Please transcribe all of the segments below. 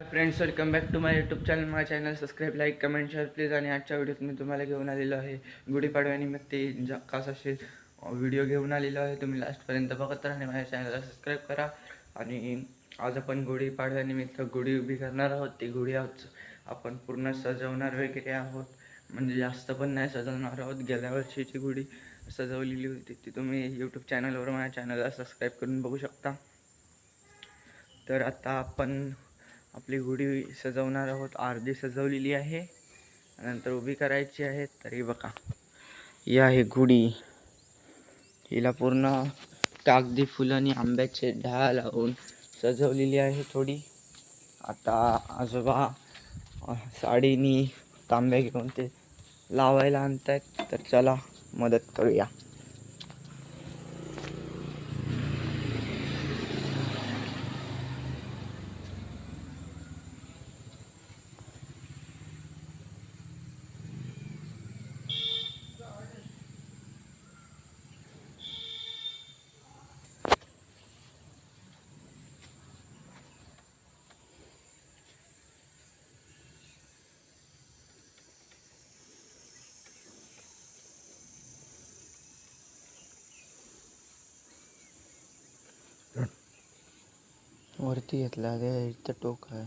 Friends welcome back to my YouTube channel माझ्या channel subscribe like comment share please आणि आजच्या व्हिडिओत मी तुम्हाला घेऊन आलेलो आहे गुढीपाडव्यानिमित्त जा खास असे व्हिडिओ घेऊन आलेलो आहे. तुम्ही लास्टपर्यंत बघत राहा आणि माझ्या चॅनलला सबस्क्राईब करा. आणि आज आपण गुढीपाडव्यानिमित्त गुढी उभी करणार आहोत. ती गुढी आज आपण पूर्ण सजवणार वगैरे आहोत. म्हणजे जास्त पण नाही सजवणार आहोत. गेल्या वर्षीची गुढी सजवलेली होती ती तुम्ही यूट्यूब चॅनलवर माझ्या चॅनलला सबस्क्राईब करून बघू शकता. तर आता आपण आपली गुढी सजवणार आहोत. अर्धी सजवलेली आहे. नंतर उभी करायची आहे. तरी बघा. ही आहे गुढी. हिला पूर्ण कागदी फुलं आणि आंब्याचे ढाळ लावून सजवलेली आहे थोडी. आता आजोबा साडीनी तांब्या घेऊन ते लावायला आणतायत. तर चला मदत करूया. वरती घेतला त्या इथं टोक आहे.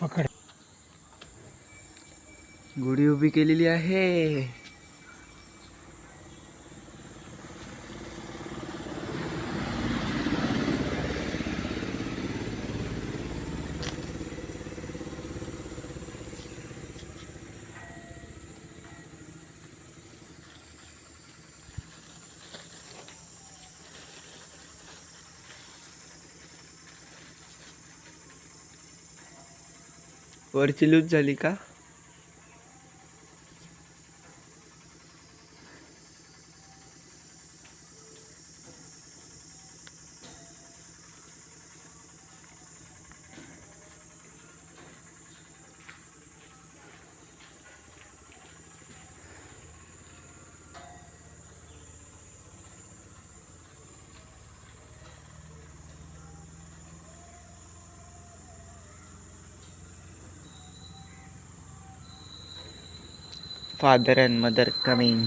पकड. गुढी उभी केलेली आहे. वरची लूज झाली का? फादर अँड मदर कमिंग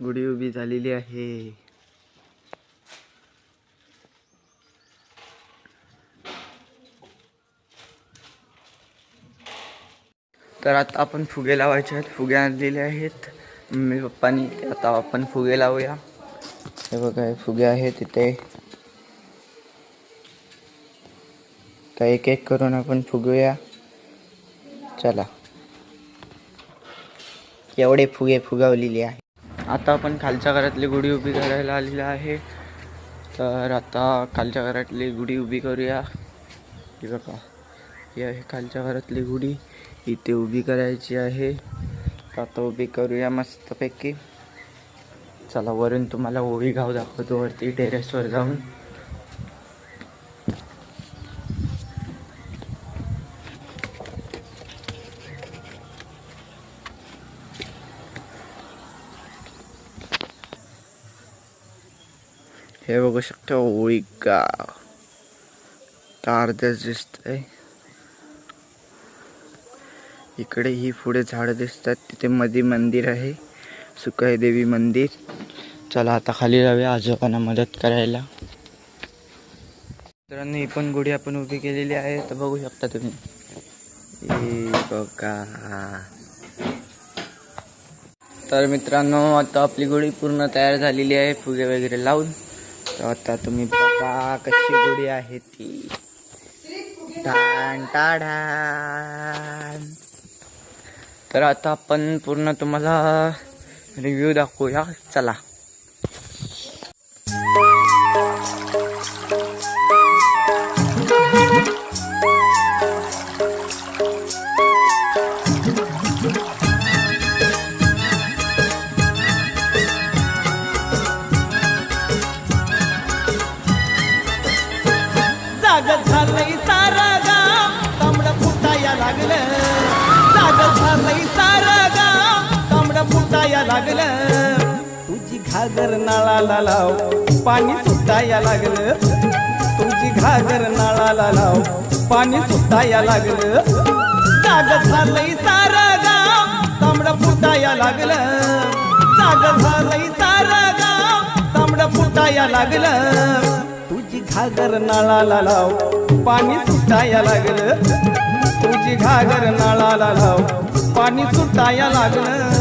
गुढी उभी झालेली आहे. तर आता आपण फुगे लावायचे आहेत. फुगे आणलेले आहेत. मम्मी पप्पानी आता आपण फुगे लावूया. हे बघा फुगे आहेत तिथे तर एक एक करून आपण फुगूया. चला. एवढे फुगे फुगवलेले आहे. आता आपण खालच्या घरातली गुढी उभी करायला आलेली आहे. तर आता खालच्या घरातली गुढी उभी करूया. हे बघा. ही आहे खालच्या घरातली गुढी. इथे उभी करायची आहे. आता उभी करूया मस्तपैकी. चला वरून तुम्हाला ओवी गाव दाखवतो. वरती टेरेसवर जाऊन. हे बघू शकता ओळी गाव का अर्ध्याच दिसतंय. इकडे ही पुढे झाडं दिसतात तिथे मध्ये मंदिर आहे सुकाई देवी मंदिर. चला आता खाली जाऊया आजोबांना मदत करायला. मित्रांनो ही पण गुढी आपण उभी केलेली आहे तर बघू शकता तुम्ही. बघा. तर मित्रांनो आता आपली गुढी पूर्ण तयार झालेली आहे फुगे वगैरे लावून. आता तुम्ही बघा कशी गुढी आहे ती. टाण टाढाण तर आता आपण पूर्ण तुम्हाला रिव्ह्यू दाखवूया. चला. झालंय सारा गाव. तांबड फुटाया लागलं. जाग झालंय सारा गाव. तांबड फुटाया लागलं. तुझी घागर नाळाला लाव. पाणी सुटाया लागलं. तुझी घागर नाळाला लाव. पाणी सुटाया लागलं. जाग झालंय सारा गाव. तांबड फुटाया लागलं. जाग झालंय सारा गाव. तांबड फुटाया लागलं. तुझी घागर नाळाला लाव. पाणी सुटाया लागलं. तुझी घागर नाळाला लाव. पाणी सुटाया लागलं.